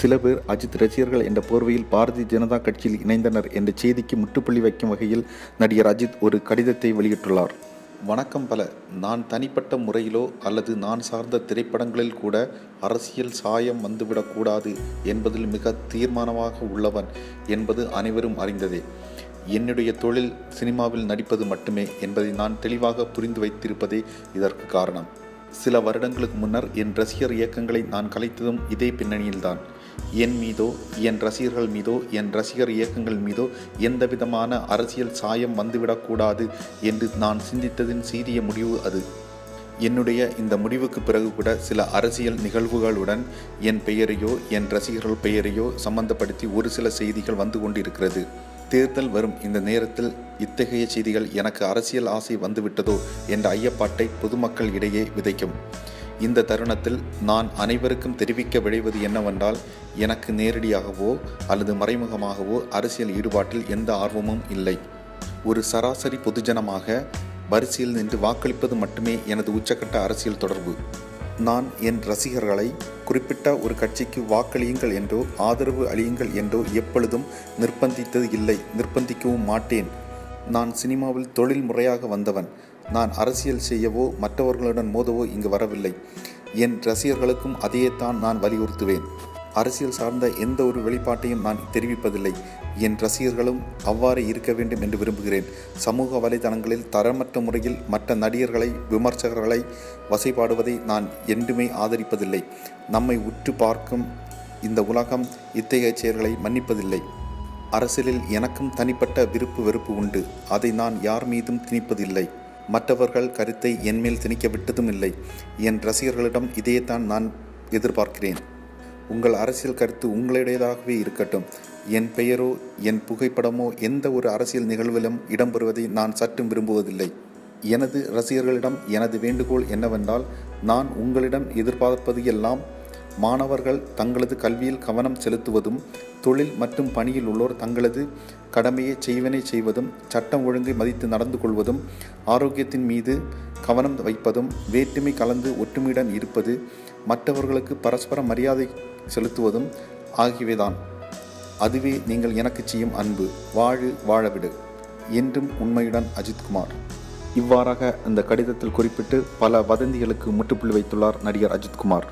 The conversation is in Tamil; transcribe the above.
சில பேர் அஜித் ரசிகர்கள் என்ற போர்வையில் பாரதிய ஜனதா கட்சியில் இணைந்தனர் என்ற செய்திக்கு முற்றுப்புள்ளி வைக்கும் வகையில் நடிகர் அஜித் ஒரு கடிதத்தை வெளியிட்டுள்ளார். வணக்கம் பல. நான் தனிப்பட்ட முறையிலோ அல்லது நான் சார்ந்த திரைப்படங்களில் கூட அரசியல் சாயம் வந்துவிடக்கூடாது என்பதில் மிக தீர்மானமாக உள்ளவன் என்பது அனைவரும் அறிந்ததே. என்னுடைய தொழில் சினிமாவில் நடிப்பது மட்டுமே என்பதை நான் தெளிவாக புரிந்து வைத்திருப்பதே இதற்கு காரணம். சில வருடங்களுக்கு முன்னர் என் ரசிகர் இயக்கங்களை நான் கலைத்ததும் இதே பின்னணியில்தான். என் மீதோ என் ரசிகர்கள் மீதோ என் ரசிகர் இயக்கங்கள் மீதோ எந்த விதமான அரசியல் சாயம் வந்துவிடக்கூடாது என்று நான் சிந்தித்ததின் சீரிய முடிவு அது. என்னுடைய இந்த முடிவுக்கு பிறகு கூட சில அரசியல் நிகழ்வுகளுடன் என் பெயரையோ என் ரசிகர்கள் பெயரையோ சம்பந்தப்படுத்தி ஒரு சில செய்திகள் வந்து கொண்டிருக்கிறது. தேர்தல் வரும் இந்த நேரத்தில் இத்தகைய செய்திகள் எனக்கு அரசியல் ஆசை வந்துவிட்டதோ என்ற ஐயப்பாட்டை பொதுமக்கள் இடையே விதைக்கும். இந்த தருணத்தில் நான் அனைவருக்கும் தெரிவிக்க விழைவது என்னவென்றால் எனக்கு நேரடியாகவோ அல்லது மறைமுகமாகவோ அரசியல் ஈடுபாட்டில் எந்த ஆர்வமும் இல்லை. ஒரு சராசரி பொதுஜனமாக வரிசையில் நின்று வாக்களிப்பது மட்டுமே எனது உச்சக்கட்ட அரசியல் தொடர்பு. நான் என் ரசிகர்களை குறிப்பிட்ட ஒரு கட்சிக்கு வாக்களியுங்கள் என்றோ ஆதரவு அளியுங்கள் என்றோ எப்பொழுதும் நிர்பந்தித்தது இல்லை நிர்பந்திக்கவும் மாட்டேன். நான் சினிமாவில் தொழில் முறையாக வந்தவன். நான் அரசியல் செய்யவோ மற்றவர்களுடன் மோதவோ இங்கு வரவில்லை. என் ரசிகர்களுக்கும் அதையேத்தான் நான் வலியுறுத்துவேன். அரசியல் சார்ந்த எந்த ஒரு வெளிப்பாட்டையும் நான் தெரிவிப்பதில்லை. என் ரசிகர்களும் அவ்வாறு இருக்க வேண்டும் என்று விரும்புகிறேன். சமூக வலைதளங்களில் தரமற்ற முறையில் மற்ற நடிகர்களை விமர்சகர்களை வசைபாடுவதை நான் என்றுமே ஆதரிப்பதில்லை. நம்மை உற்று பார்க்கும் இந்த உலகம் இத்தகைய செயல்களை மன்னிப்பதில்லை. அரசியலில் எனக்கும் தனிப்பட்ட விருப்பு வெறுப்பு உண்டு. அதை நான் யார் மீதும் திணிப்பதில்லை. மற்றவர்கள் கருத்தை என்மேல் திணிக்க விட்டதும் இல்லை. என் ரசிகர்களிடம் இதையேத்தான் நான் எதிர்பார்க்கிறேன். உங்கள் அரசியல் கருத்து உங்களுடையதாகவே இருக்கட்டும். என் பெயரோ என் புகைப்படமோ எந்த ஒரு அரசியல் நிகழ்விலும் இடம்பெறுவதை நான் சற்றும் விரும்புவதில்லை. எனது ரசிகர்களிடம் எனது வேண்டுகோள் என்னவென்றால் நான் உங்களிடம் எதிர்பார்ப்பது எல்லாம் மாணவர்கள் தங்களது கல்வியில் கவனம் செலுத்துவதும் தொழில் மற்றும் பணியில் உள்ளோர் தங்களது கடமையை செய்வனை செய்வதும் சட்டம் ஒழுங்கை மதித்து நடந்து கொள்வதும் ஆரோக்கியத்தின் மீது கவனம் வைப்பதும் வேற்றுமை கலந்து ஒற்றுமையுடன் இருப்பது மற்றவர்களுக்கு பரஸ்பர மரியாதை செலுத்துவதும் ஆகியவைதான். அதுவே நீங்கள் எனக்கு செய்யும் அன்பு. வாழு வாழவிடு. என்றும் உண்மையுடன் அஜித்குமார். இவ்வாறாக அந்த கடிதத்தில் குறிப்பிட்டு பல வதந்திகளுக்கு முற்றுப்புள்ளி வைத்துள்ளார் நடிகர் அஜித்குமார்.